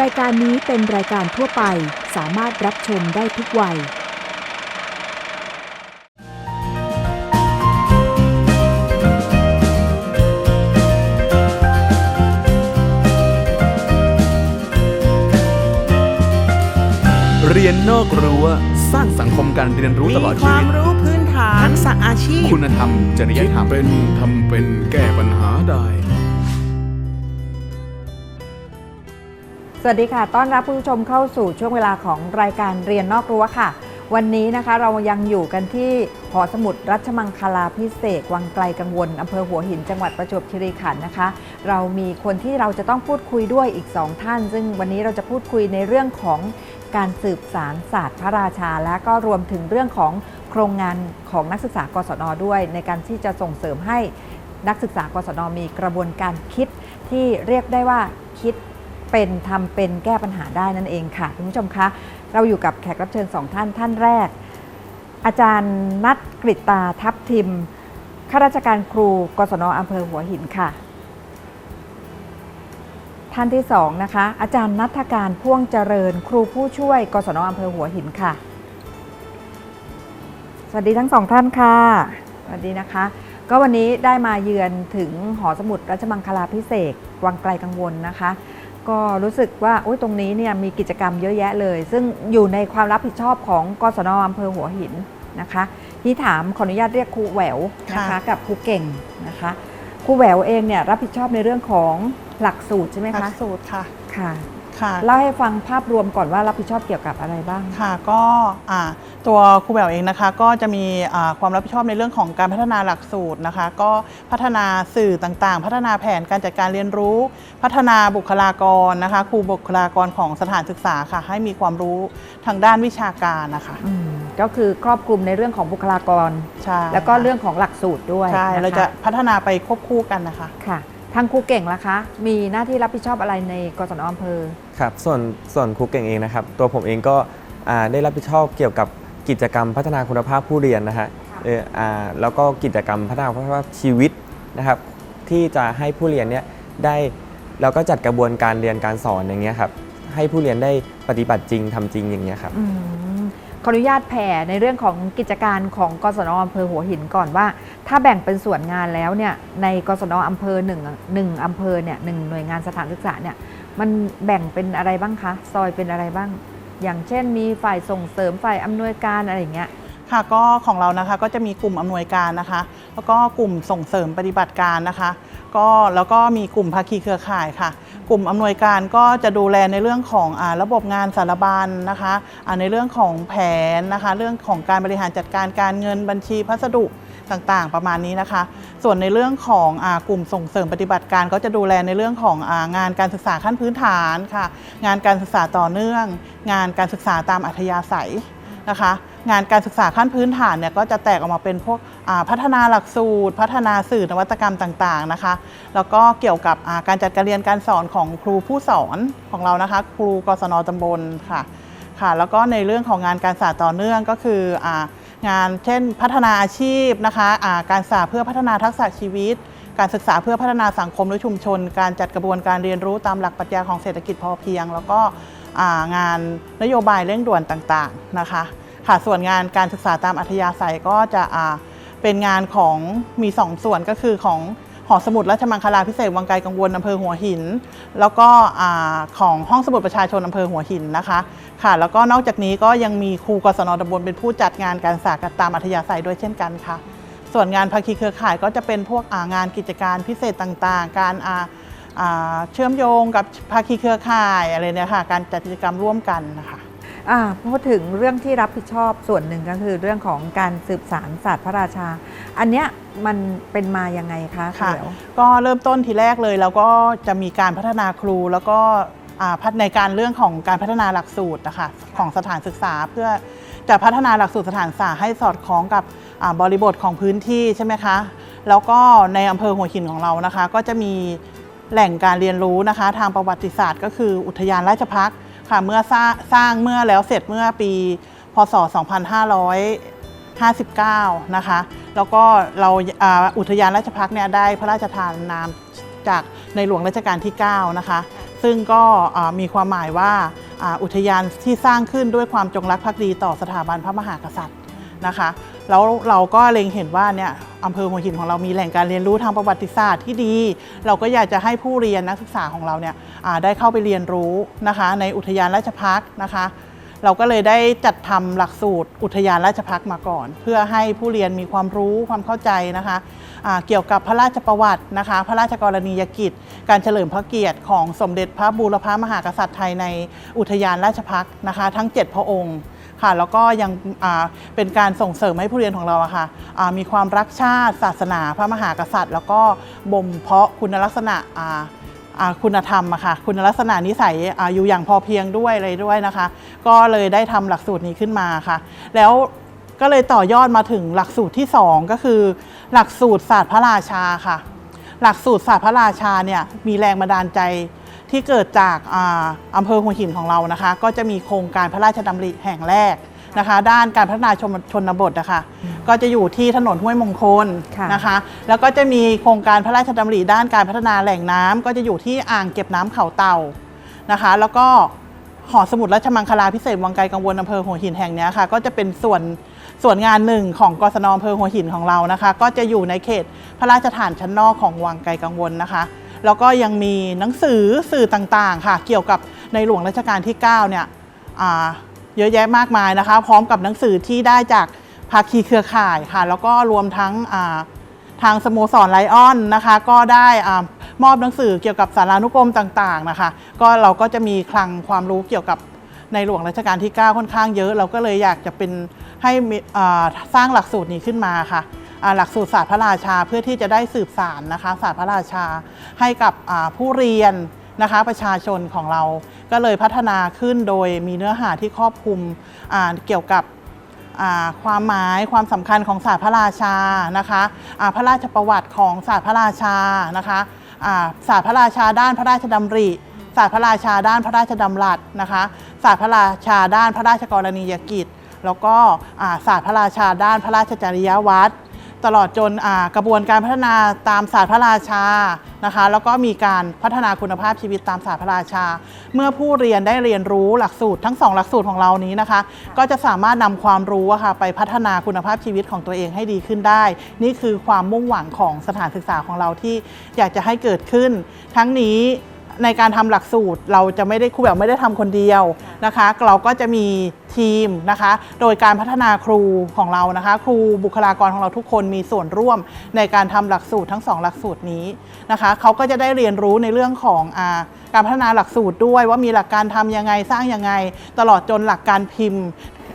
รายการนี้เป็นรายการทั่วไปสามารถรับชมได้ทุกวัย เรียนนอกรั้วสร้างสังคมการเรียนรู้ตลอดมีคชีวาวิมต รู้พื้นฐานทักษะอาชีพ คุณธรรม จริยคิดธรรม เป็นทำเป็นแก้ปัญหาได้ สวัสดีค่ะ ต้อนรับผู้ชมเข้าสู่ช่วงเวลาของรายการเรียนนอกรั้วค่ะ วันนี้นะคะเรายังอยู่กันที่หอสมุดรัชมังคลาพิเศษวังไกลกังวลอำเภอหัวหินจังหวัดประจวบคีรีขันธ์นะคะ เรามีคนที่เราจะต้องพูดคุยด้วยอีกสองท่าน ซึ่งวันนี้เราจะพูดคุยในเรื่องของการสืบสารศาสตร์พระราชา และก็รวมถึงเรื่องของโครงงานของนักศึกษากศนด้วย ในการที่จะส่งเสริมให้นักศึกษากศนมีกระบวนการคิดที่เรียกได้ว่าคิด เป็นทำเป็นแก้ปัญหาได้นั่นเองค่ะคุณผู้ชมคะเราอยู่กับแขกรับเชิญสองท่านท่านแรก อาจารย์นัทกริตาทัพทิมข้าราชการครูกศนอำเภอหัวหินค่ะ ท่านที่สองนะคะ อาจารย์นัทการพ่วงเจริญครูผู้ช่วยกศนอำเภอหัวหินค่ะ สวัสดีทั้งสองท่านค่ะสวัสดีนะคะ ก็วันนี้ได้มาเยือนถึงหอสมุดรัชมังคลาพิเศษวังไกลกังวลนะคะ ก็รู้สึกว่าโอ้ยตรงนี้เนี่ยมีกิจกรรมเยอะแยะเลย ซึ่งอยู่ในความรับผิดชอบของกศนอำเภอหัวหินนะคะ ที่ถามขออนุญาตเรียกครูแหววนะคะค่ะกับครูเก่งนะคะครูแหววเองเนี่ยรับผิดชอบในเรื่องของหลักสูตรใช่ไหมหลัคะกสูตรค่ะค่ะ ค่ะเล่าให้ฟังภาพรวมก่อนว่ารับผิดชอบเกี่ยวกับอะไรบ้าง ค่ะก็อ่าตัวครูแบวเองนะคะ ก็จะมีอ่าความรับผิดชอบในเรื่องของการพัฒนาหลักสูตรนะคะ ก็พัฒนาสื่อต่างๆ พัฒนาแผนการจัดการเรียนรู้ พัฒนาบุคลากรนะคะครูบุคลากรของสถานศึกษาค่ะ ให้มีความรู้ทางด้านวิชาการนะคะอืมก็คือครอบคลุมในเรื่องของบุคลากรใช่แล้วก็เรื่องของหลักสูตรด้วยใช่นคเราจะพัฒนาไปควบคู่กันนะคะค่ะ ทางครูเก่งล่ะคะ มีหน้าที่รับผิดชอบอะไรในกศนอำเภอ ครับส่วนส่วนครูเก่งเองนะครับตัวผมเองก็อ่าได้รับผิดชอบเกี่ยวกับกิจกรรมพัฒนาคุณภาพผู้เรียนนะฮะเอออ่าแล้วก็กิจกรรมพัฒนาคุณภาพชีวิตนะครับ ที่จะให้ผู้เรียนเนี่ยได้แล้วก็จัดกระบวนการเรียนการสอนอย่างเงี้ยครับให้ผู้เรียนได้ปฏิบัติจริงทำจริงอย่างเงี้ยครับ อืม ขออนุญาตแผ่ในเรื่องของกิจการของกศนอำเภอหัวหินก่อนว่า ถ้าแบ่งเป็นส่วนงานแล้วเนี่ยในกศนอำเภอหนึ่งหนึ่งอำเภอเนี่ยหนึ่งหน่วยงานสถานศึกษาเนี่ยมันแบ่งเป็นอะไรบ้างคะ ซอยเป็นอะไรบ้าง อย่างเช่นมีฝ่ายส่งเสริมฝ่ายอำนวยการอะไรอย่างเงี้ย ค่ะก็ของเรานะคะก็จะมีกลุ่มอำนวยการนะคะ แล้วก็กลุ่มส่งเสริมปฏิบัติการนะคะก็แล้วก็มีกลุ่มภาคีเครือข่ายค่ะ กลุ่มอำนวยการก็จะดูแลในเรื่องของอระบบงานสารบัญนะคะในเรื่องของแผนนะคะ เรื่องของการบริหารจัดการการเงินบัญชีพัสดุต่างๆ ประมาณนี้นะคะ ส่วนในเรื่องของอกลุ่มส่งเสริมปฏิบัติการ ก็จะดูแลในเรื่องของอางานการศึกษาขั้นพื้นฐานค่ะ งานการศึกษาต่อเนื่อง งานการศึกษาตามอัธยาศัย นะคะ งานการศึกษาขั้นพื้นฐานเนี่ยก็จะแตกออกมาเป็นพวกพัฒนาหลักสูตร พัฒนาสื่อนวัตกรรมต่างๆนะคะ แล้วก็เกี่ยวกับการจัดการเรียนการสอนของครูผู้สอนของเรานะคะ ครูกศนตำบลค่ะค่ะ แล้วก็ในเรื่องของงานการศึกษาต่อเนื่องก็คืองานเช่นพัฒนาอาชีพนะคะการศึกษาเพื่อพัฒนาทักษะชีวิต การศึกษาเพื่อพัฒนาสังคมและชุมชน การจัดกระบวนการเรียนรู้ตามหลักปรัชญาของเศรษฐกิจพอเพียง แล้วก็ งานนโยบายเร่งด่วนต่างๆนะคะค่ะส่วนงานการศึกษาตามอัธยาศัยก็จะเป็นงานของมีสองส่วนก็คือของหอสมุดราชมังคลาพิเศษวังไกลกังวลอำเภอหัวหิน แล้วก็ของห้องสมุดประชาชนอำเภอหัวหินนะคะค่ะ แล้วก็นอกจากนี้ก็ยังมีครูกศนตำบลเป็นผู้จัดงานการศึกษาตามอัธยาศัยด้วยเช่นกันค่ะ ส่วนงานภาคีเครือข่ายก็จะเป็นพวกงานกิจการพิเศษต่างๆ การ เชื่อมโยงกับภาคีเครือข่ายอะไรเนี่ยค่ะการจัดกิจกรรมร่วมกันนะคะอ่าพูดถึงเรื่องที่รับผิดชอบส่วนหนึ่งก็คือเรื่องของการสืบสารศาสตร์พระราชา อันเนี้ยมันเป็นมายังไงคะค่ะเดี๋ยวก็เริ่มต้นทีแรกเลยแล้วก็จะมีการพัฒนาครูแล้วก็อ่าพัฒในการเรื่องของการพัฒนาหลักสูตรนะคะของสถานศึกษาเพื่อจะพัฒนาหลักสูตรสถานศึกษาให้สอดคล้องกับอ่าบริบทของพื้นที่ใช่ไหมคะแล้วก็ในอำเภอหัวหินของเรานะคะ ก็จะมี แหล่งการเรียนรู้นะคะ ทางประวัติศาสตร์ ก็คืออุทยานราชพักษ์ค่ะเมื่อสร้างสร้างเมื่อแล้วเสร็จเมื่อปี พศ 2559 นะคะ แล้วก็เราอุทยานราชพักษ์เนี่ยได้พระราชทานนามจากในหลวงรัชกาลที่ 9 นะคะ ซึ่งก็มีความหมายว่าอุทยานที่สร้างขึ้นด้วยความจงรักภักดีต่อสถาบันพระมหากษัตริย์ นะคะ แล้วเราก็เล็งเห็นว่าเนี่ยอำเภอหัวหินของเรามีแหล่งการเรียนรู้ทางประวัติศาสตร์ที่ดี เราก็อยากจะให้ผู้เรียนนักศึกษาของเราเนี่ยได้เข้าไปเรียนรู้นะคะ ในอุทยานราชพักษ์นะคะ เราก็เลยได้จัดทำหลักสูตรอุทยานราชพักษ์มาก่อน เพื่อให้ผู้เรียนมีความรู้ความเข้าใจนะคะเกี่ยวกับพระราชประวัตินะคะ พระราชกรณียกิจ การเฉลิมพระเกียรติของสมเด็จพระบูรพมหากษัตริย์ไทยในอุทยานราชพักษ์นะคะ ทั้ง 7 พระองค์ ค่ะ แล้วก็ยังเป็นการส่งเสริมให้ผู้เรียนของเราอะค่ะมีความรักชาติศาสนาพระมหากษัตริย์ แล้วก็บ่มเพาะคุณลักษณะคุณธรรมอะค่ะคุณลักษณะนิสัยออยู่อย่างพอเพียงด้วยอะไรด้วยนะคะ ก็เลยได้ทำหลักสูตรนี้ขึ้นมาค่ะ แล้วก็เลยต่อยอดมาถึงหลักสูตรที่ 2 ก็คือ หลักสูตรศาสตร์พระราชาค่ะ หลักสูตรศาสตร์พระราชาเนี่ยมีแรงบันดาลใจ ที่เกิดจากอาอำเภอหัวหินของเรานะคะ ก็จะมีโครงการพระราชดำริแห่งแรกนะคะ ด้านการพัฒนาชนชนบทนะคะ ก็จะอยู่ที่ถนนห้วยมงคลค่ะนะคะ แล้วก็จะมีโครงการพระราชดำริด้านการพัฒนาแหล่งน้ำก็จะอยู่ที่อ่างเก็บน้ำเขาเต่านะคะ แล้วก็หอสมุดราชมังคลาพิเศษวังไกลกังวลอำเภอหัวหินแห่งเนี้ยค่ะ ก็จะเป็นส่วนส่วนงานหนึ่งของกศนอำเภอหัวหินของเรานะคะ ก็จะอยู่ในเขตพระราชฐานชั้นนอกของวังไกลกังวลนะคะ แล้วก็ยังมีหนังสือสื่อต่างๆ ค่ะ เกี่ยวกับในหลวงรัชกาลที่ 9 เนี่ยเยอะแยะมากมายนะคะ พร้อมกับหนังสือที่ได้จากภาคีเครือข่ายค่ะ แล้วก็รวมทั้งทางสโมสรไลออนนะคะ ก็ได้อามอบหนังสือเกี่ยวกับสารานุกรมต่างๆนะคะ ก็เราก็จะมีคลังความรู้เกี่ยวกับในหลวงรัชกาลที่ 9 ค่อนข้างเยอะ เราก็เลยอยากจะเป็นให้สร้างหลักสูตรนี้ขึ้นมาค่ะ หลักสูตรศาสตร์พระราชาเพื่อที่จะได้สืบสารนะคะศาสตร์พระราชาให้กับผู้เรียนนะคะประชาชนของเราก็เลยพัฒนาขึ้นโดยมีเนื้อหาที่ครอบคลุมเกี่ยวกับความหมายความสำคัญของศาสตร์พระราชานะคะพระราชประวัติของศาสตร์พระราชานะคะศาสตร์พระราชาด้านพระราชดำริศาสตร์พระราชาด้านพระราชดำรัสนะคะศาสตร์พระราชาด้านพระราชกรณียกิจ แล้วก็ศาสตร์พระราชาด้านพระราชจริยวัตร ตลอดจนกระบวนการพัฒนาตามศาสตร์พระราชานะคะ แล้วก็มีการพัฒนาคุณภาพชีวิตตามศาสตร์พระราชา เมื่อผู้เรียนได้เรียนรู้หลักสูตรทั้งสองหลักสูตรของเรานี้นะคะ ก็จะสามารถนำความรู้อะค่ะไปพัฒนาคุณภาพชีวิตของตัวเองให้ดีขึ้นได้ นี่คือความมุ่งหวังของสถานศึกษาของเราที่อยากจะให้เกิดขึ้น ทั้งนี้ ในการทำหลักสูตรเราจะไม่ได้ครูแบบไม่ได้ทำคนเดียวนะคะ เราก็จะมีทีมนะคะ โดยการพัฒนาครูของเรานะคะ ครูบุคลากรของเราทุกคนมีส่วนร่วมในการทำหลักสูตรทั้งสองหลักสูตรนี้นะคะเขาก็จะได้เรียนรู้ในเรื่องของอาการพัฒนาหลักสูตรด้วย ว่ามีหลักการทำยังไงสร้างยังไง ตลอดจนหลักการพิมพ์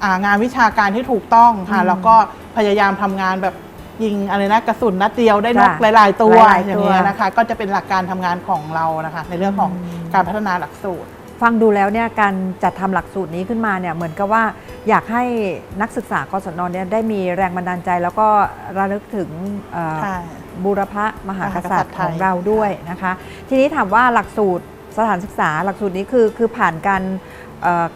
อ่างานวิชาการที่ถูกต้องค่ะแล้วก็พยายามทำงานแบบ ยิงอะไรนะกระสุนนัดเดียวได้นกจ้ะหลาย ๆ ตัวหลายๆอย่างตัวเงี้ยนะคะ ก็จะเป็นหลักการทำงานของเรานะคะ ในเรื่องของการพัฒนาหลักสูตร ฟังดูแล้วเนี่ยการจัดทำหลักสูตรนี้ขึ้นมาเนี่ยเหมือนกับว่าอยากให้นักศึกษากศนเนี่ยได้มีแรงบันดาลใจ แล้วก็ระลึกถึงเอ่อใช่บูรพมหากษัตริย์มหากษัตริย์ไทขยองเราด้วยนะคะ ทีนี้ถามว่าหลักสูตรสถานศึกษาหลักสูตรนี้คือคือผ่านการเอ่อ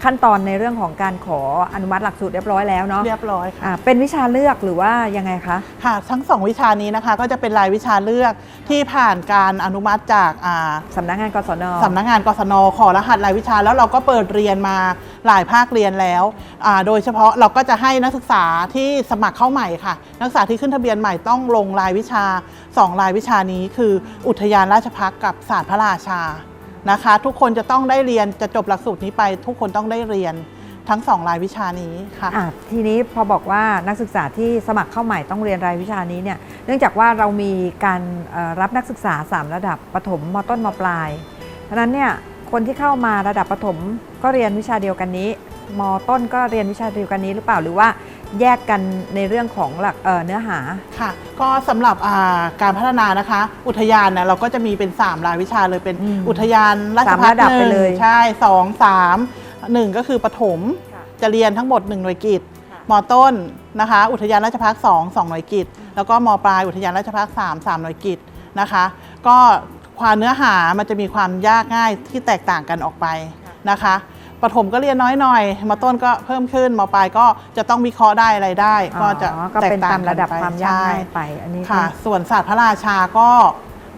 ขั้นตอนในเรื่องของการขออนุมัติหลักสูตรเรียบร้อยแล้วเนาะเรียบร้อยค่ะอ่าเป็นวิชาเลือกหรือว่ายังไงคะค่ะทั้งสองวิชานี้นะคะก็จะเป็นรายวิชาเลือกที่ผ่านการอนุมัติจากอ่าสำนักงานกศนสำนักงานกศนขอรหัสรายวิชา แล้วเราก็เปิดเรียนมาหลายภาคเรียนแล้วอ่าโดยเฉพาะเราก็จะให้นักศึกษาที่สมัครเข้าใหม่ค่ะ นักศึกษาที่ขึ้นทะเบียนใหม่ต้องลงรายวิชาสองรายวิชานี้คือ อุทยานราชพักษ์กับศาสตร์พระราชา นะคะ ทุกคนจะต้องได้เรียนจะจบหลักสูตรนี้ไป ทุกคนต้องได้เรียนทั้งสองรายวิชานี้ค่ะอะ ทีนี้พอบอกว่านักศึกษาที่สมัครเข้าใหม่ต้องเรียนรายวิชานี้เนี่ยเนื่องจากว่าเรามีการรับนักศึกษา 3 ระดับประถมมต้นมปลายฉะนั้นเนี่ยคนที่เข้ามาระดับประถมก็เรียนวิชาเดียวกันนี้มต้นก็เรียนวิชาเดียวกันนี้หรือเปล่าหรือว่า แยกกันในเรื่องของหลักเอ่อเนื้อหา ค่ะ ก็สำหรับอ่าการพัฒนานะคะ อุทยานเนี่ยเราก็จะมีเป็น 3 รายวิชาเลยเป็นอืมอุทยานราชสามพัฒระดับหไปนึ่งเลยใช่สองสามหนึ่งก็คือปฐมค่ะจะเรียนทั้งหมด 1 หน่วยกิจค่ะมต้นนะคะ อุทยานราชพักษ์สองสองหน่วยกิจ แล้วก็มปลายอุทยานราชพักษ์สามสามหน่วยกิจนะคะ ก็ความเนื้อหามันจะมีความยากง่ายที่แตกต่างกันออกไปนะคะ ปฐมก็เรียนน้อยหน่อยมต้นก็เพิ่มขึ้นมปลายก็จะต้องวิเคราะห์ได้อะไรได้ ก็จะอ๋อก็แตเป็นกต่างตามกันระดับไปความยากใช่ง่ายไปอันนี้ค่ะก็ส่วนศาสตร์พระราชาก็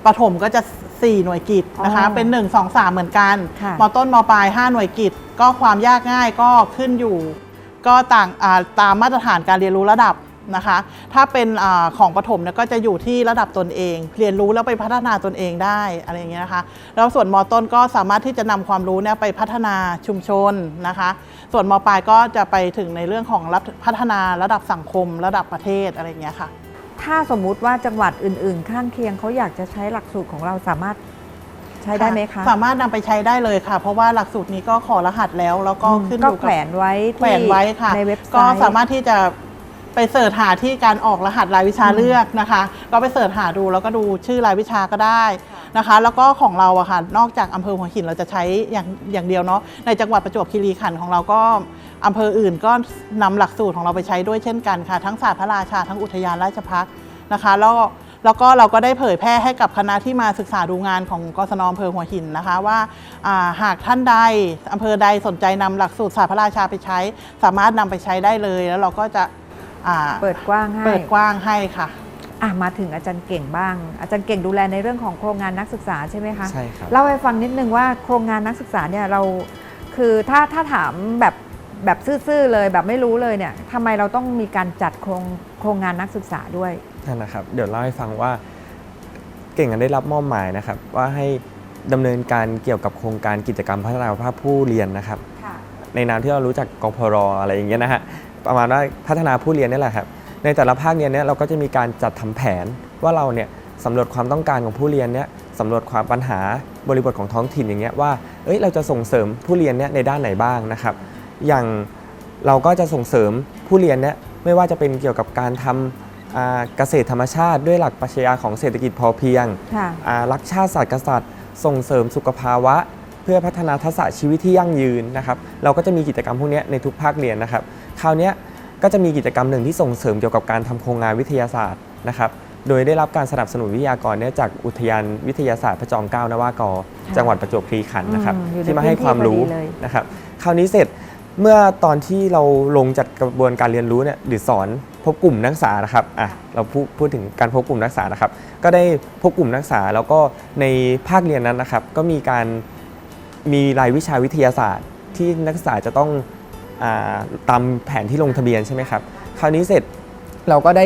ปฐมก็จะ 4 หน่วยกิจนะคะอ๋อเป็น 1 2 3 เหมือนกันค่ะมต้นมปลาย 5 หน่วยกิจ ก็ความยากง่ายก็ขึ้นอยู่ ก็ต่างอ่าตามมาตรฐานการเรียนรู้ระดับ นะคะ ถ้าเป็นอาของประถมเนี่ยก็จะอยู่ที่ระดับตนเอง เรียนรู้แล้วไปพัฒนาตนเองได้อะไรอย่างเงี้ยนะคะ แล้วส่วนมต้นก็สามารถที่จะนำความรู้เนี่ยไปพัฒนาชุมชนนะคะ ส่วนมปลายก็จะไปถึงในเรื่องของรับพัฒนาระดับสังคม ระดับประเทศอะไรอย่างเงี้ยค่ะ ถ้าสมมุติว่าจังหวัดอื่น ๆ ข้างเคียงเขาอยากจะใช้หลักสูตรของเราสามารถใช้ได้ไหมคะสามารถนำไปใช้ได้เลยค่ะ เพราะว่าหลักสูตรนี้ก็ขอรหัสแล้ว แล้วก็อืมขึ้นอก็ยู่แขกับวนไว้แขวนไว้ค่ะในเว็บไซต์ก็สามารถที่จะ ไปเสิร์ชหาที่การออกรหัสรายวิชาเลือกนะคะ ก็ไปเสิร์ชหาดูแล้วก็ดูชื่อรายวิชาก็ได้นะคะ แล้วก็ของเราอะค่ะนอกจากอำเภอหัวหินเราจะใช้อย่างอย่างเดียวเนาะในจังหวัดประจวบคีรีขันธ์ของเราก็อำเภออื่นก็นำหลักสูตรของเราไปใช้ด้วยเช่นกันค่ะ ทั้งศาสตร์พระราชาทั้งอุทยานราชพักษ์นะคะแล้วแล้วก็เราก็ได้เผยแพร่ให้กับคณะที่มาศึกษาดูงานของกศนอำเภอหัวหินนะคะว่าอ่าหากท่านใดอำเภอใดสนใจนำหลักสูตรศาสตร์พระราชาไปใช้ สามารถนำไปใช้ได้เลย แล้วเราก็จะ อ่าเปิดกว้างให้เปิดกว้างให้ค่ะ อะมาถึงอาจารย์เก่งบ้าง อาจารย์เก่งดูแลในเรื่องของโครงงานนักศึกษาใช่ไหมคะใช่ครับ เล่าให้ฟังนิดนึงว่าโครงงานนักศึกษาเนี่ยเราคือถ้าถ้าถามแบบแบบซื่อๆเลยแบบไม่รู้เลยเนี่ยทำไมเราต้องมีการจัดโครงโครงงานนักศึกษาด้วย นั่นนะครับ เดี๋ยวเล่าให้ฟังว่าเก่งได้รับมอบหมายนะครับ ว่าให้ดำเนินการเกี่ยวกับโครงการกิจกรรมพัฒนาคุณภาพผู้เรียนนะครับ ในนามที่เรารู้จักกพรอะไรอย่างเงี้ยนะฮะ ประมาณว่าพัฒนาผู้เรียนนี่แหละครับในแต่ละภาคเรียนเนี่ยเราก็จะมีการจัดทำแผนว่าเราเนี่ยสำรวจความต้องการของผู้เรียนเนี่ยสำรวจความปัญหาบริบทของท้องถิ่นอย่างเงี้ยว่าเอ้ยเราจะส่งเสริมผู้เรียนเนี่ยในด้านไหนบ้างนะครับ อย่างเราก็จะส่งเสริมผู้เรียนเนี่ยไม่ว่าจะเป็นเกี่ยวกับการทำอ่าเกษตรธรรมชาติ ด้วยหลักปรัชญาของเศรษฐกิจพอเพียงค่ะอ่ารักชาติศาสตร์กษัตริย์ ส่งเสริมสุขภาวะ เพื่อพัฒนาทักษะชีวิตที่ยั่งยืนนะครับ เราก็จะมีกิจกรรมพวกเนี้ยในทุกภาคเรียนนะครับค ราวเนี้ยก็จะมีกิจกรรมหนึ่งที่ส่งเสริมเกี่ยวกับการทำโครงงานวิทยาศาสตร์นะครับ โดยได้รับการสนับสนุนวิทยากรเนี่ยจากอุทยานวิทยาศาสตร์พระจอมเกล้านวากรค่ะจังหวัดประจวบคีรีขันธ์นะครับอืมอยู่ในที่มาให้ความรู้พื้นที่พอดีเลยนะครับ คราวนี้เสร็จเมื่อตอนที่เราลงจัดกระบวนการเรียนรู้เนี่ยหรือสอนพบกลุ่มนักศึกษานะครับอะเราพูดพูดถึงการพบกลุ่มนักศึกษานะครับ ก็ได้พบกลุ่มนักศึกษาแล้วก็ในภาคเรียนนั้นนะครับ ก็มีการมีรายวิชาวิทยาศาสตร์ ที่นักศึกษาจะต้องอา ตามแผนที่ลงทะเบียนใช่ไหมครับ คราวนี้เสร็จเราก็ได้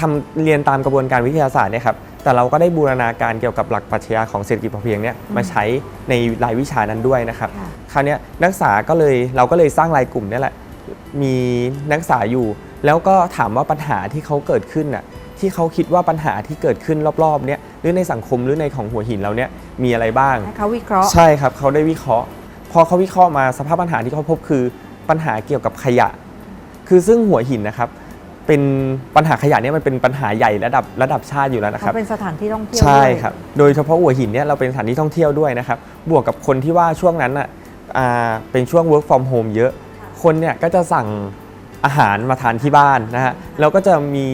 ทำเรียนตามกระบวนการวิทยาศาสตร์เนี่ยครับ แต่เราก็ได้บูรณาการเกี่ยวกับหลักปรัชญาของเศรษฐกิจพอเพียงเนี่ยมาใช้ในรายวิชานั้นด้วยนะครับค่ะคราวเนี้ยนักศึกษาก็เลยเราก็เลยสร้างรายกลุ่มเนี่ยแหละ มีนักศึกษาอยู่ แล้วก็ถามว่าปัญหาที่เขาเกิดขึ้นน่ะที่เขาคิดว่าปัญหาที่เกิดขึ้นรอบๆเนี่ยหรือในสังคมหรือในของหัวหินเราเนี่ยมีอะไรบ้างให้เขาวิเคราะห์ใช่ครับเขาได้วิเคราะห์ พอเขาวิเคราะห์มาสภาพปัญหาที่เขาพบคือปัญหาเกี่ยวกับขยะ คือซึ่งหัวหินนะครับ เป็นปัญหาขยะเนี่ยมันเป็นปัญหาใหญ่ระดับระดับชาติอยู่แล้วนะคเขารับเป็นสถานที่ท่องเที่ยวใช่ด้วยครับ โดยเฉพาะหัวหินเนี่ยเราเป็นสถานที่ท่องเที่ยวด้วยนะครับ บวกกับคนที่ว่าช่วงนั้นอะอ่าเป็นช่วง work from home เยอะ คนเนี่ยก็จะสั่งอาหารมาทานที่บ้านนะฮะ แล้วก็จะมี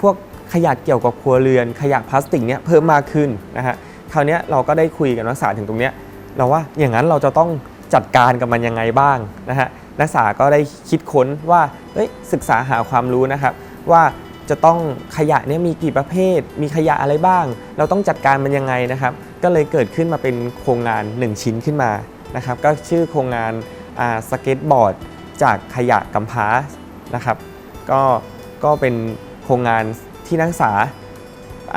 พวกขยะเกี่ยวกับครัวเรือน ขยะพลาสติกเนี่ยเพิ่มมากขึ้นนะฮะ คราวเนี้ยเราก็ได้คุยกับนักศึกษาถึงตรงเนี้ยเราว่าอย่างนั้นเราจะต้อง จัดการกับมันยังไงบ้างนะฮะนักศึกษาก็ได้คิดค้นว่าเอ้ยศึกษาหาความรู้นะครับ ว่าจะต้องขยะเนี่ยมีกี่ประเภท มีขยะอะไรบ้าง เราต้องจัดการมันยังไงนะครับ ก็เลยเกิดขึ้นมาเป็นโครงงาน 1 ชิ้นขึ้นมานะครับ ก็ชื่อโครงงานสเก็ตบอร์ดจากขยะกำพร้านะครับ ก็ก็เป็นโครงงานที่นักศึกษา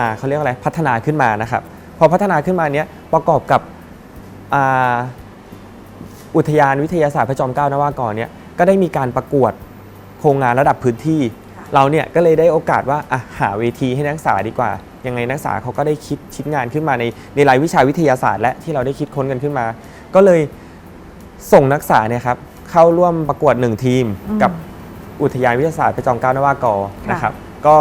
าเขาเรียกอะไรพัฒนาขึ้นมานะครับ พอพัฒนาขึ้นมาเนี้ยประกอบกับ อ่าอุทยานวิทยาศาสตร์พระจอมเกล้านวากรเนี่ยก็ได้มีการประกวดโครงงานระดับพื้นที่ เราเนี่ยก็เลยได้โอกาสว่าอะหาเวทีให้นักศึกษาดีกว่า ยังไงนักศึกษาเขาก็ได้คิดคิดงานขึ้นมาในในรายวิชาวิทยาศาสตร์ และที่เราได้คิดค้นกันขึ้นมา ก็เลยส่งนักศึกษาเนี่ยครับเข้าร่วมประกวดหนึ่งทีมอืมกับอุทยานวิทยาศาสตร์พระจอมเกล้านวากรค่ะนะครับก็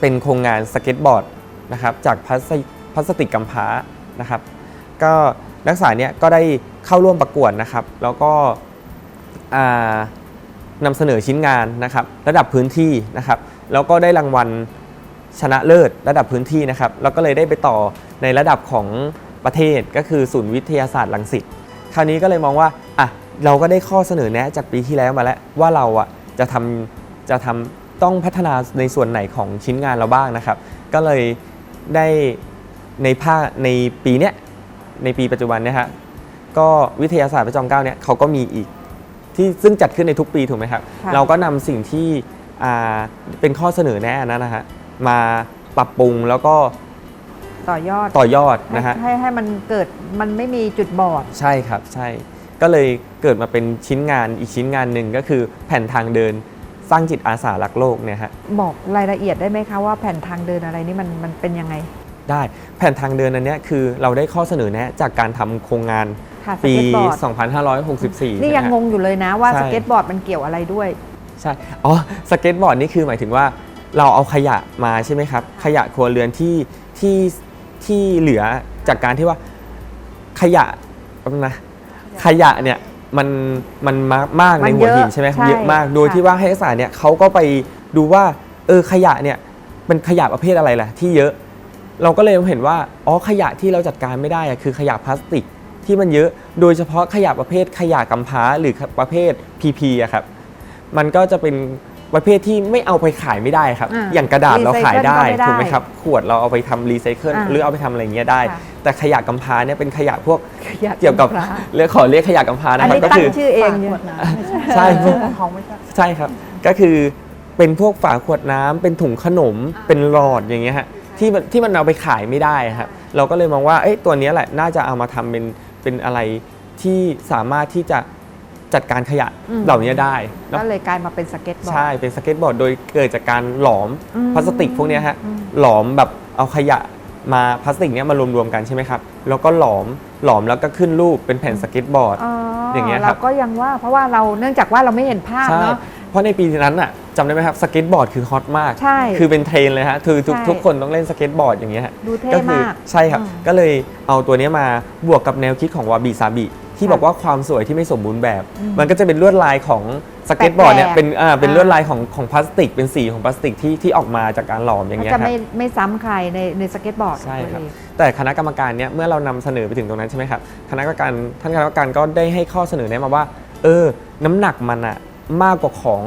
เป็นโครงงานสเก็ตบอร์ดนะครับจากพลาสติกพลาสติกกำพร้านะครับ ก็ นักศึกษาเนี่ยก็ได้เข้าร่วมประกวดนะครับ แล้วก็อ่านำเสนอชิ้นงานนะครับ ระดับพื้นที่นะครับ แล้วก็ได้รางวัลชนะเลิศระดับพื้นที่นะครับ แล้วก็เลยได้ไปต่อในระดับของประเทศก็คือศูนย์วิทยาศาสตร์ลังสิตคราวนี้ก็เลยมองว่าอะเราก็ได้ข้อเสนอแนะจากปีที่แล้วมาแล้วว่าเราอะจะทำจะทำต้องพัฒนาในส่วนไหนของชิ้นงานเราบ้างนะครับ ก็เลยได้ในภาคในปีเนี้ย ในปีปัจจุบันเนี่ยฮะก็วิทยาศาสตร์พระจอมเกล้าเนี่ยเขาก็มีอีกที่ซึ่งจัดขึ้นในทุกปีถูกไหมครับ ค่ะเราก็นำสิ่งที่อ่าเป็นข้อเสนอแนะอันนั้นนะฮะมาปรับปรุงแล้วก็ต่อยอดต่อยอดนะฮะให้ให้ให้มันเกิดมันไม่มีจุดบอด ใช่ครับใช่ก็เลยเกิดมาเป็นชิ้นงานอีกชิ้นงานหนึ่งก็คือแผ่นทางเดินสร้างจิตอาสารักโลกเนี่ยฮะบอกรายละเอียดได้ไหมคะว่าแผ่นทางเดินอะไรนี่มันมันเป็นยังไง ได้ แผ่นทางเดินอันเนี้ยคือเราได้ข้อเสนอแนะจากการทำโครงงานค่ะสปีเก็ตบอร์ด 2564นี่ยังะฮะงงอยู่เลยนะว่าใช่ สเก็ตบอร์ดมันเกี่ยวอะไรด้วย ใช่ อ๋อ สเก็ตบอร์ดนี่คือหมายถึงว่าเราเอาขยะมาใช่ไหมครับ ขยะครัวเรือนที่ที่ที่เหลือจากการที่ว่าขยะแป๊บนึงนะขยะเนี่ยมันมันมากมากมัในนหัวเยอะหินใช่ไหมใช่เยอะมาก โดยค่ะ ที่ว่าให้นักศึกษาเนี่ยเขาก็ไปดูว่าเออขยะเนี่ยเป็นขยะประเภทอะไรล่ะที่เยอะ เราก็เลยเห็นว่าอ๋อขยะที่เราจัดการไม่ได้อะคือขยะพลาสติกที่มันเยอะ โดยเฉพาะขยะประเภทขยะกำพร้าหรือประเภท PP อะครับมันก็จะเป็นประเภทที่ไม่เอาไปขายไม่ได้ครับ อ่าอย่างกระดาษเราขายได้รีไซเคิลก็ไม่ได้ถูกไหมครับ ขวดเราเอาไปทำรีไซเคิลอ่าหรือเอาไปทำอะไรอย่างเงี้ยได้ ค่ะ แต่ขยะกำพร้าเนี่ยเป็นขยะพวกอยาเกี่ยวกับพระเรียกขอเรียกขยะกำพร้าอันนะครับนี้ก็ตั้คืงอ ชื่อเองฝาเนี่ขยวดน้ำไม่ใช่ใช่ของเขาไม่ใช่ใช่ครับ ก็คือเป็นพวกฝาขวดน้ำเป็นถุงขนม เป็นหลอดอย่างเงี้ยฮะ ที่มันที่มันเอาไปขายไม่ได้ครับเราก็เลยมองว่าเอ้ยตัวเนี้ยแหละน่าจะเอามาทำเป็นเป็นอะไรที่สามารถที่จะจัดการขยะอืมเหล่านี้ได้แล้วก็เลยกลายมาเป็นสเก็ตบอร์ดใช่เป็นสเก็ตบอร์ดโดยเกิดจากการหลอมอืมพลาสติกพวกเนี้ยฮะอืมหลอมแบบเอาขยะมาพลาสติกเนี้ยมารวมๆกันใช่ไหมครับ แล้วก็หลอมหลอมแล้วก็ขึ้นรูปเป็นแผ่นสเก็ตบอร์ดอ๋อออย่างเงี้ยครับเราก็ยังว่าเพราะว่าเราเนื่องจากว่าเราไม่เห็นภาพใช่เนาะ เพราะในปีนั้นอะจำได้ไหมครับสเก็ตบอร์ดคือฮอตมาก ใช่คือเป็นเทรนด์เลยฮะคือทุกใช่ ทุกคนต้องเล่นสเก็ตบอร์ดอย่างเงี้ยฮะ ดูเท่ก็คืมาก ใช่ครับ อืมก็เลยเอาตัวเนี้ยมาบวกกับแนวคิดของวาบิซาบิที่ค่ะบอกว่าความสวยที่ไม่สมบูรณ์แบบ อืมมันก็จะเป็นลวดลายของสเก็ตบอร์ดเนี่ยแปลกๆเป็นอ่าเป็นอ่าลวดลายของของพลาสติก เป็นสีของพลาสติกที่ที่ออกมาจากการหลอมอย่างก็เงี้ยจะครับ ไม่ไม่ซ้ำใครในในสเก็ตบอร์ดใช่ครับ ตัวเอง แต่คณะกรรมการเนี่ยเมื่อเรานำเสนอไปถึงตรงนั้นใช่ไหมครับคณะกรรมการท่านคณะกรรมการก็ได้ให้ข้อเสนอแนะมาว่า เออ น้ำหนักมันอะ มากกว่าของ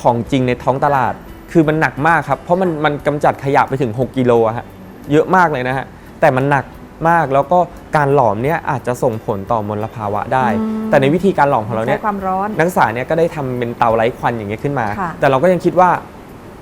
ของจริงในท้องตลาด คือมันหนักมากครับ เพราะมันมันกำจัดขยะไปถึง 6กิโลอะฮะเยอะมากเลยนะฮะแต่มันหนักมากแล้วก็การหลอมเนี่ยอาจจะส่งผลต่อมลภาวะได้อืมแต่ในวิธีการหลอมของเราเนี่ใช้ยความร้อนนักศึกษาเนี่ยก็ได้ทำเป็นเตาไร้ควันอย่างเงี้ยขึ้นมาค่ะแต่เราก็ยังคิดว่า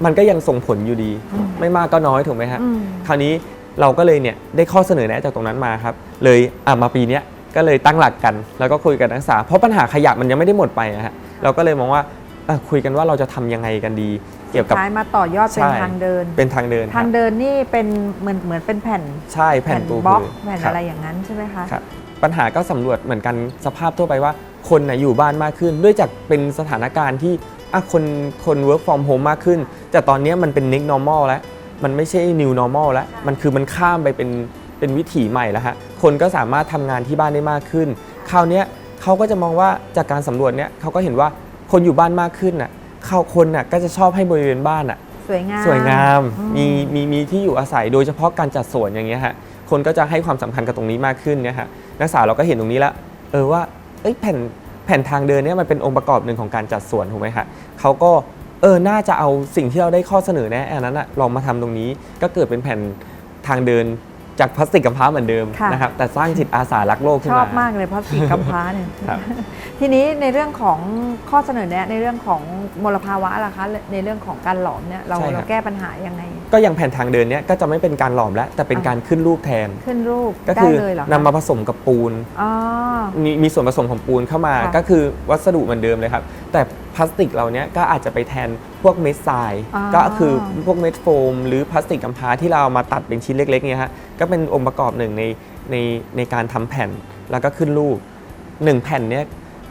มันก็ยังส่งผลอยู่ดีอืมไม่มากก็น้อยถูกไหมฮะอืมคราวนี้เราก็เลยเนี่ยได้ข้อเสนอแนะจากตรงนั้นมาครับ เลยอะมาปีเนี้ย ก็เลยตั้งหลักกัน แล้วก็คุยกับนักศึกษา เพราะปัญหาขยะมันยังไม่ได้หมดไปอะฮะเราก็เลยมองว่าอะคุยกันว่าเราจะทำยังไงกันดี เกี่ยวกับ ท้ายมาต่อยอดเป็นใช่ ทางเดิน เป็นทางเดินคทารับงเดินนี่เป็นเหมือนเหมือนเป็นแผ่นใช่แผ่นปูบล็อกพื้นแผ่นคบ อะไรอย่างนั้นใช่ไหมคะ ครับปัญหาก็สำรวจเหมือนกันสภาพทั่วไปว่าคนนะอยู่บ้านมากขึ้น ด้วยจากเป็นสถานการณ์ที่อะคนคน work from home มากขึ้น แต่ตอนนี้มันเป็น new normal แล้ว มันไม่ใช่ new normal แล้ว มันคือมันข้ามไปเป็น เป็นวิถีใหม่แล้วฮะคนก็สามารถทำงานที่บ้านได้มากขึ้น คราวเนี้ยเขาก็จะมองว่าจากการสำรวจเนี้ยเขาก็เห็นว่าคนอยู่บ้านมากขึ้นน่ะเขาคนน่ะก็จะชอบให้บริเวณบ้านน่ะสวยงามสวยงามอืมีมีมีที่อยู่อาศัยโดยเฉพาะการจัดสวนอย่างเงี้ยฮะคนก็จะให้ความสำคัญกับตรงนี้มากขึ้นเนี่ยฮะนักศึกษาเราก็เห็นตรงนี้แล้วเออว่าเอ้ยแผ่นแผ่นทางเดินเนี่ยมันเป็นองค์ประกอบหนึ่งของการจัดสวนถูกไหมฮะเขาก็เออน่าจะเอาสิ่งที่เราได้ข้อเสนอแนะอันนั้นอะลองมาทำตรงนี้ก็เกิดเป็นแผ่นทางเดิน จากพลาสติกกับพร้าเหมือนเดิมค่ะ นะครับแต่สร้างจิตอาสารักโลกขึ้นชมา อบมากเลยเพราะสีกำพร้าเนี่ยครับ ทีนี้ในเรื่องของข้อเสนอแนะในเรื่องของมลภาวะล่ะคะ ในเรื่องของการหลอมเนี่ยเราใช่ครับ เราแก้ปัญหายังไง ก็อย่างแผ่นทางเดินเนี่ยก็จะไม่เป็นการหลอมแล้วแต่เป็นอ่าการขึ้นรูปแทน ขึ้นรูปก็ได้คือเลยเหรอคะนำมาผสมกับปูน อ๋อ มีมีส่วนผสมของปูนเข้ามาค่ะ ก็คือวัสดุเหมือนเดิมเลยครับ แต่พลาสติกเราเนี้ยก็อาจจะไปแทน พวกเม็ดทรายอ๋อ ก็คือพวกเม็ดโฟม หรือพลาสติกกำพร้าที่เราเอามาตัดเป็นชิ้นเล็กๆเนี่ยฮะก็เป็นองค์ประกอบหนึ่งในในในการทำแผ่นแล้วก็ขึ้นรูปหนึ่งแผ่นเนี้ย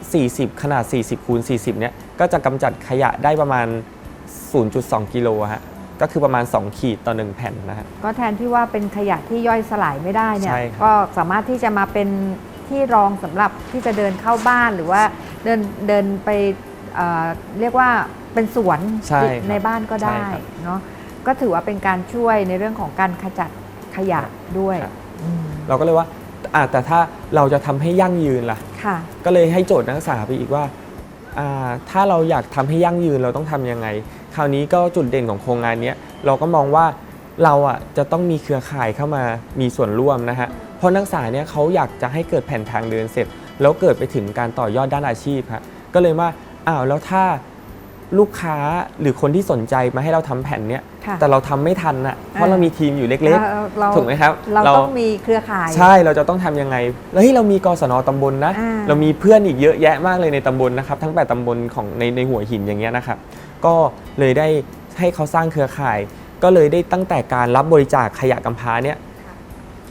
40 ขนาด 40คูณ40เนี่ยก็จะกำจัดขยะได้ประมาณ 0.2 กิโลฮะก็คือประมาณ 2 ขีดต่อ 1 แผ่นนะฮะ ก็แทนที่ว่าเป็นขยะที่ย่อยสลายไม่ได้เนี่ย ใช่ครับ ก็สามารถที่จะมาเป็นที่รองสำหรับที่จะเดินเข้าบ้านหรือว่าเดินเดินไป เอ่อเรียกว่าเป็นสวนใช่ครับในบ้านก็ใช่ได้ครับเนาะก็ถือว่าเป็นการช่วยในเรื่องของการขจัดขยะด้วยครับ อืมเราก็เลยว่าอะแต่ถ้าเราจะทำให้ยั่งยืนล่ะ ค่ะ ก็เลยให้โจทย์นักศึกษาไปอีกว่าอ่า ถ้าเราอยากทำให้ยั่งยืนเราต้องทำยังไง คราวนี้ก็จุดเด่นของโครงงานเนี้ยเราก็มองว่าเราอะจะต้องมีเครือข่ายเข้ามามีส่วนร่วมนะฮะเพราะนักศึกษาเนี่ยเขาอยากจะให้เกิดแผ่นทางเดินเสร็จ แล้วเกิดไปถึงการต่อยอดด้านอาชีพฮะก็เลยว่า อ้าวแล้วถ้าลูกค้าหรือคนที่สนใจมาให้เราทำแผ่นเนี่ยค่ะแต่เราทำไม่ทันอะเพราะเรามีทีมอยู่เล็กเราเราๆ ถูกไหมครับเราต้องมีเครือข่าย ใช่เราจะต้องทำยังไง แล้วเฮ้ยเรามีกศนตำบลนะ อ่า เรามีเพื่อนอีกเยอะแยะมากเลยในตำบลนะครับ ทั้ง8ตำบลของในในหัวหินอย่างเงี้ยนะครับ ก็เลยได้ให้เขาสร้างเครือข่าย ก็เลยได้ตั้งแต่การรับบริจาคขยะกำพร้าเนี่ย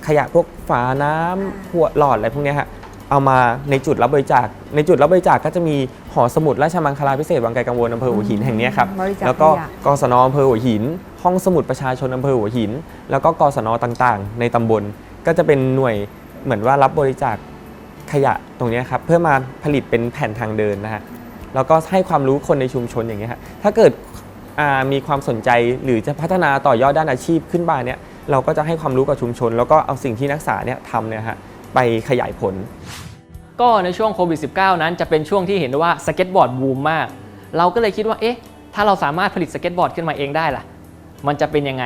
ขยะพวกฝาน้ำขวดหลอดอะไรพวกเนี้ยฮะ เอามาในจุดรับบริจาค ในจุดรับบริจาคก็จะมีหอสมุดราชมังคลาพิเศษวังไกลกังวลอำเภอหัวหินแห่งเนี้ยครับ บริจาคแล้วก็ขยะ กศนอำเภอหัวหิน ห้องสมุดประชาชนอำเภอหัวหิน แล้วก็กศนต่างๆ ในตำบล ก็จะเป็นหน่วยเหมือนว่ารับบริจาคขยะตรงเนี้ยครับเพื่อมาผลิตเป็นแผ่นทางเดินนะฮะ แล้วก็ให้ความรู้คนในชุมชนอย่างเงี้ยฮะถ้าเกิดอ่ามีความสนใจหรือจะพัฒนาต่อยอดด้านอาชีพขึ้นมาเนี่ยเราก็จะให้ความรู้กับชุมชน แล้วก็เอาสิ่งที่นักศึกษาเนี่ยทำเนี่ยฮะ ไปขยายผล ก็ในช่วงโควิด -19 นั้นจะเป็นช่วงที่เห็นว่าสเก็ตบอร์ดบูมมาก เราก็เลยคิดว่าเอ๊ะถ้าเราสามารถผลิตสเก็ตบอร์ดขึ้นมาเองได้ล่ะ มันจะเป็นยังไง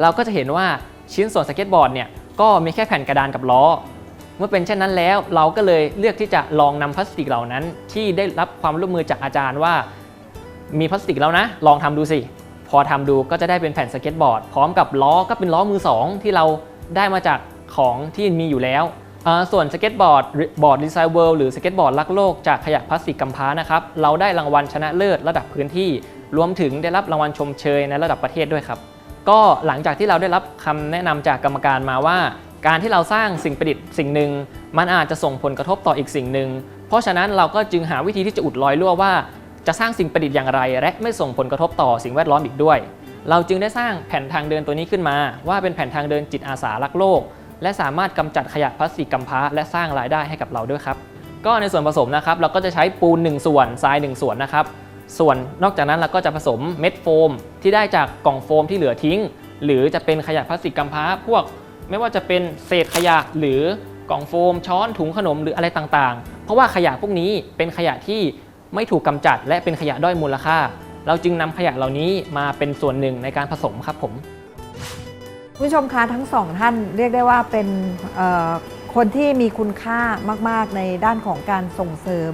เราก็จะเห็นว่าชิ้นส่วนสเก็ตบอร์ดเนี่ยก็มีแค่แผ่นกระดานกับล้อ เมื่อเป็นเช่นนั้นแล้วเราก็เลยเลือกที่จะลองนำพลาสติกเหล่านั้น ที่ได้รับความร่วมมือจากอาจารย์ว่า มีพลาสติกแล้วนะ ลองทำดูสิ พอทำดูก็จะได้เป็นแผ่นสเก็ตบอร์ด พร้อมกับล้อก็เป็นล้อมือสองที่เราได้มาจากของที่มีอยู่แล้ว ส่วนสเก็ตบอร์ดบอร์ดดีไซน์เวิลด์หรือสเก็ตบอร์ดรักโลกจากขยะพลาสติกกำพร้านะครับ เราได้รางวัลชนะเลิศระดับพื้นที่ รวมถึงได้รับรางวัลชมเชยในระดับประเทศด้วยครับ ก็หลังจากที่เราได้รับคำแนะนำจากกรรมการมาว่า การที่เราสร้างสิ่งประดิษฐ์สิ่งหนึ่งมันอาจจะส่งผลกระทบต่ออีกสิ่งหนึ่ง เพราะฉะนั้นเราก็จึงหาวิธีที่จะอุดรอยรั่วว่า จะสร้างสิ่งประดิษฐ์อย่างไร และไม่ส่งผลกระทบต่อสิ่งแวดล้อมอีกด้วย เราจึงได้สร้างแผ่นทางเดินตัวนี้ขึ้นมา ว่าเป็นแผ่นทางเดินจิตอาสารักโลก และสามารถกำจัดขยะพลาสติกกำพร้าและสร้างรายได้ให้กับเราด้วยครับก็ในส่วนผสมนะครับเราก็จะใช้ปูน 1 ส่วนทราย 1 ส่วนนะครับส่วนนอกจากนั้นเราก็จะผสมเม็ดโฟม ที่ได้จากกล่องโฟมที่เหลือทิ้ง หรือจะเป็นขยะพลาสติกกำพร้าพวก ไม่ว่าจะเป็นเศษขยะหรือกล่องโฟม ช้อนถุงขนมหรืออะไรต่างๆ เพราะว่าขยะพวกนี้เป็นขยะที่ไม่ถูกกำจัด และเป็นขยะด้อยมูลค่า เราจึงนำขยะเหล่านี้มาเป็นส่วนหนึ่งในการผสมครับผม คุณผู้ชมคะทั้งสองท่านเรียกได้ว่าเป็นคนที่มีคุณค่ามาก ๆ ในด้านของการส่งเสริม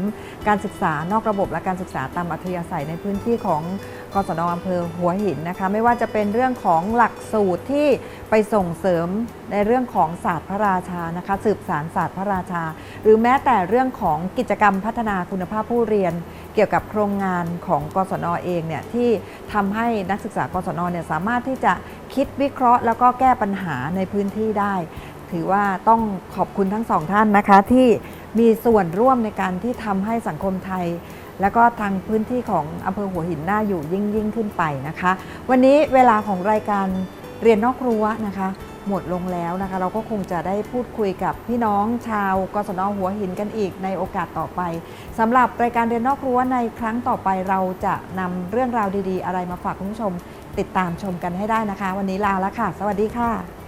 การศึกษานอกระบบและการศึกษาตามอัธยาศัยในพื้นที่ของกศนอำเภอหัวหินนะคะไม่ว่าจะเป็นเรื่องของหลักสูตรที่ไปส่งเสริมในเรื่องของศาสตร์พระราชานะคะสืบสารศาสตร์พระราชา หรือแม้แต่เรื่องของกิจกรรมพัฒนาคุณภาพผู้เรียน เกี่ยวกับโครงงานของกศนเองเนี่ยที่ทำให้นักศึกษากศนเนี่ยสามารถที่จะคิดวิเคราะห์ แล้วก็แก้ปัญหาในพื้นที่ได้ ถือว่าต้องขอบคุณทั้งสองท่านนะคะ ที่มีส่วนร่วมในการที่ทำให้สังคมไทย แล้วก็ทางพื้นที่ของอำเภอหัวหินน่าอยู่ยิ่งยิ่งขึ้นไปนะคะ วันนี้เวลาของรายการเรียนนอกรั้วนะคะ หมดลงแล้วนะคะ เราก็คงจะได้พูดคุยกับพี่น้องชาวกศนหัวหินกันอีกในโอกาสต่อไปสำหรับรายการเรียนนอกรั้วในครั้งต่อไปเราจะนำเรื่องราวดีๆ อะไรมาฝากคุณผู้ชม ติดตามชมกันให้ได้นะคะ วันนี้ลาแล้วค่ะ สวัสดีค่ะ